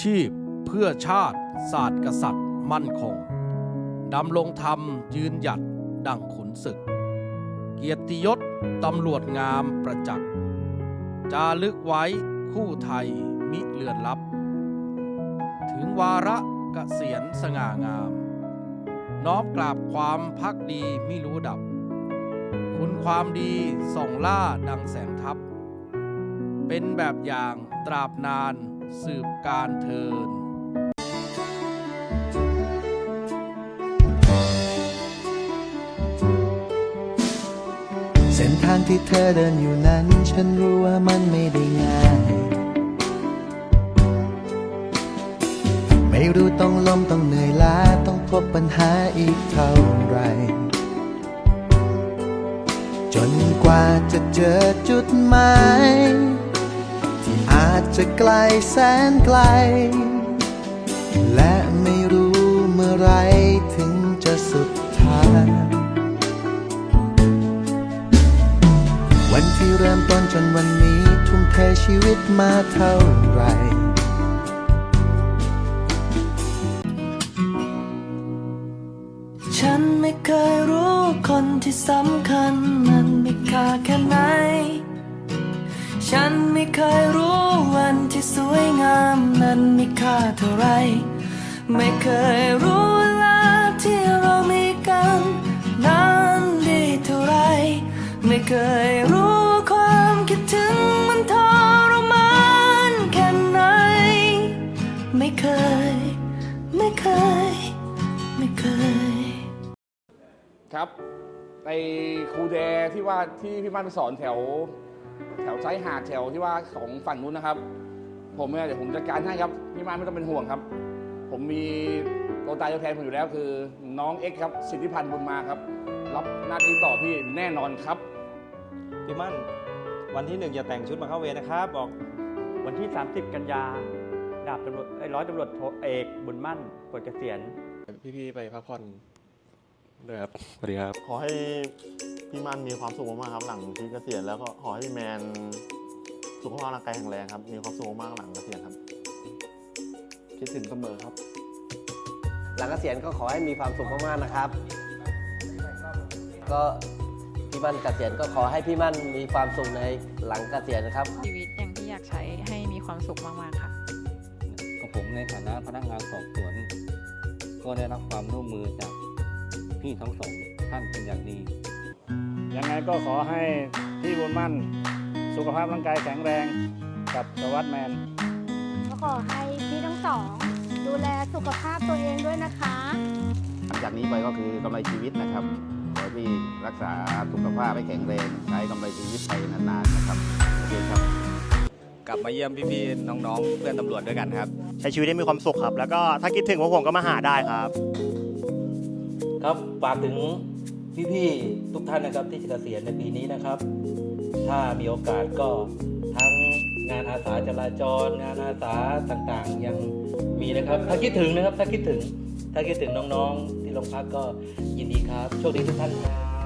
ชีพเพื่อชาติ ศาสตร์กษัตริย์ มั่นคง ดำรงธรรมยืนหยัดดังขุนศึก เกียรติยศตำรวจงามประจักษ์ จารึกไว้คู่ไทยมิเลือนลับ ถึงวาระกะเกษียณสง่างาม น้อมกราบความพักดีมิรู้ดับ คุณความดีส่องล่าดังแสงทัพเป็นแบบอย่างตราบนาน สืบการเทินเส้นทางที่เธอเดินอยู่นั้น ฉันรู้ว่ามันไม่ได้ง่าย ไม่รู้ต้องล้มต้องเหนื่อยล้า ต้องพบปัญหาอีกเท่าไร จนกว่าจะเจอจุดหมาย จจะไกลแสนไกล และไม่รู้เมื่อไรถึงจะสุดทางวันที่เริ่มต้นจนวันนี้ทุ่มเทชีวิตมาเท่าไหรฉันไม่เคยรู้คนที่สำคัญมันมีค่าแค่ไหน ฉันไม่เคยรู้ นที่สวยงามนั้นมีค่าเท่าไร ไม่เคยรู้เวลาที่เรามีกันนั้นดีเท่าไร ไม่เคยรู้ความคิดถึงมันทรมานแค่ไหน ไม่เคย ไม่เคย ไม่เคย ครับไอครูแดที่ว่าที่พี่มั่นสอนแถว แถวไซหาดแถวที่ว่าของฝั่งนู้นนะครับ ผมเนี่ยเดี๋ยวผมจัดการให้ครับพี่มันไม่ต้องเป็นห่วงครับ ผมมีตัวตายตัวแทนผมอยู่แล้วคือ น้องเอ็กซ์ครับสิทธิพันธ์บุญมาครับ รับหน้าที่ต่อพี่แน่นอนครับพี่มั่นวันที่หนึ่งอย่าแต่งชุดมาเข้าเวรนะครับ บอกวันที่ 30 กันยา ดาบตำรวจเอ้ยร้อยตำรวจโทเอกบุญมั่นปลดเกษียณ พี่ๆไปพักผ่อน ด้วยครับสวัสดีครับ ขอให้พี่มันมีความสุขมากๆครับหลังที่เกษียณแล้วก็ขอให้พี่แมนสุขภาพร่างกายแข็งแรงครับ มีความสุขมากๆหลังเกษียณครับ คิดถึงเสมอครับ หลังเกษียณก็ขอให้มีความสุขมากๆนะครับ ก็พี่มั่นเกษียณก็ขอให้พี่มั่นมีความสุขในหลังเกษียณนะครับ ชีวิตอย่างที่อยากใช้ให้มีความสุขมากๆค่ะ กับผมในฐานะพนักงานสอบสวน ก็ได้รับความร่วมมือจาก พี่ทั้งสองท่านเป็นอย่างดี ยังไงก็ขอให้พี่บุญมั่น สุขภาพร่างกายแข็งแรงกับสวัสดแมน ก็ขอให้พี่ทั้งสอง ดูแลสุขภาพตัวเองด้วยนะคะจากนี้ไปก็คือกำไรชีวิตนะครับขอให้พี่รักษาสุขภาพให้แข็งแรงใช้กำไรชีวิตไปนานๆนะครับโอเคครับ กลับมาเยี่ยมพี่ๆน้องๆเพื่อนตำรวจด้วยกันครับ ใช้ชีวิตให้มีความสุขครับ แล้วก็ถ้าคิดถึงพวกผมก็มาหาได้ครับ ครับฝากถึงพี่ๆทุกท่านนะครับที่จะเกษียณในปีนี้นะครับ ถ้ามีโอกาสก็ทั้งงานอาสาจราจร งานอาสาต่างๆ ยังมีนะครับ ถ้าคิดถึงนะครับถ้าคิดถึง ถ้าคิดถึงน้องๆ ที่โรงพักก็ยินดีครับ โชคดีทุกท่านครับ